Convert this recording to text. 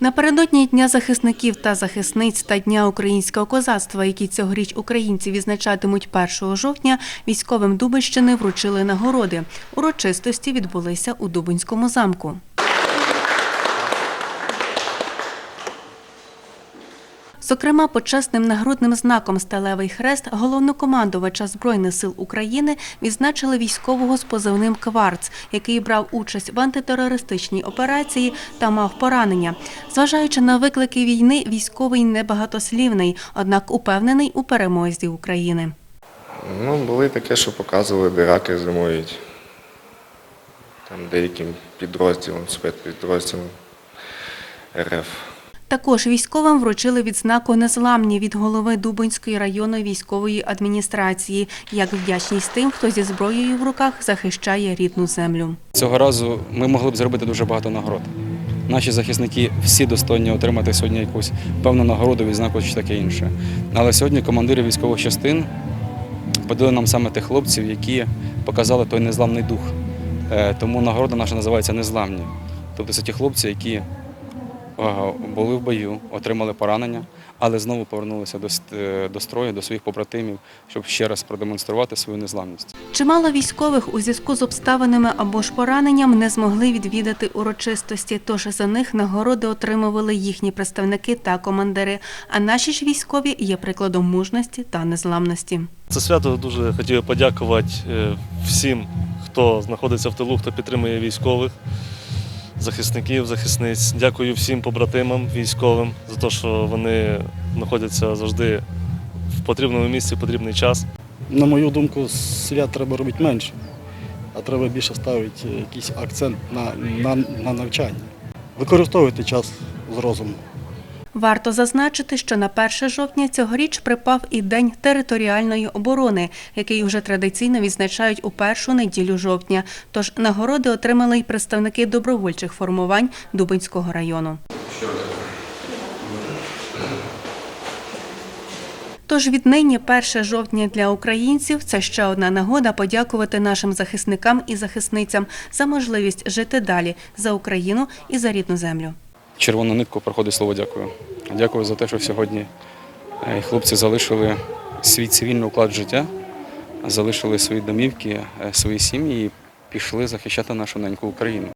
Напередодні Дня захисників та захисниць та Дня українського козацтва, які цьогоріч українці відзначатимуть 1 жовтня, військовим Дубинщини вручили нагороди. Урочистості відбулися у Дубинському замку. Зокрема, почесним нагрудним знаком Сталевий хрест головнокомандувача Збройних сил України відзначили військового з позивним Кварц, який брав участь в антитерористичній операції та мав поранення. Зважаючи на виклики війни, військовий небагатослівний, однак упевнений у перемозі України. Ну, були таке, що показували, де раки зимують. Там деяким підрозділом, спецпідрозділом РФ. Також військовим вручили відзнаку незламні від голови Дубинської районної військової адміністрації як вдячність тим, хто зі зброєю в руках захищає рідну землю. Цього разу ми могли б зробити дуже багато нагород. Наші захисники всі достойні отримати сьогодні якусь певну нагороду, відзнаку чи таке інше. Але сьогодні командири військових частин подали нам саме тих хлопців, які показали той незламний дух. Е, Тому нагорода наша називається Незламні. Тобто це ті хлопці, які були в бою, отримали поранення, але знову повернулися до, е, до строю, до своїх побратимів, щоб ще раз продемонструвати свою незламність. Чимало військових у зв'язку з обставинами або ж пораненням не змогли відвідати урочистості, тож за них нагороди отримували їхні представники та командири. А наші ж військові є прикладом мужності та незламності. Це свято дуже хотів подякувати е, всім, хто знаходиться в тилу, хто підтримує військових, захисників, захисниць. Дякую всім побратимам військовим за те, що вони знаходяться завжди в потрібному місці, в потрібний час. На мою думку, свят треба робити менше, а треба більше ставити якийсь акцент на, на, на навчання. Використовуйте час з розумом. Варто зазначити, що на 1 жовтня цьогоріч припав і День територіальної оборони, який вже традиційно відзначають у першу неділю жовтня. Тож нагороди отримали й представники добровольчих формувань Дубинського району. Тож віднині 1 жовтня для українців це ще одна нагода подякувати нашим захисникам і захисницям за можливість жити далі за Україну і за рідну землю. Червону нитку проходить слово дякую. Дякую за те, що сьогодні е, хлопці залишили свій цивільний уклад життя, залишили свої домівки, е, свої сім'ї і пішли захищати нашу неньку Україну.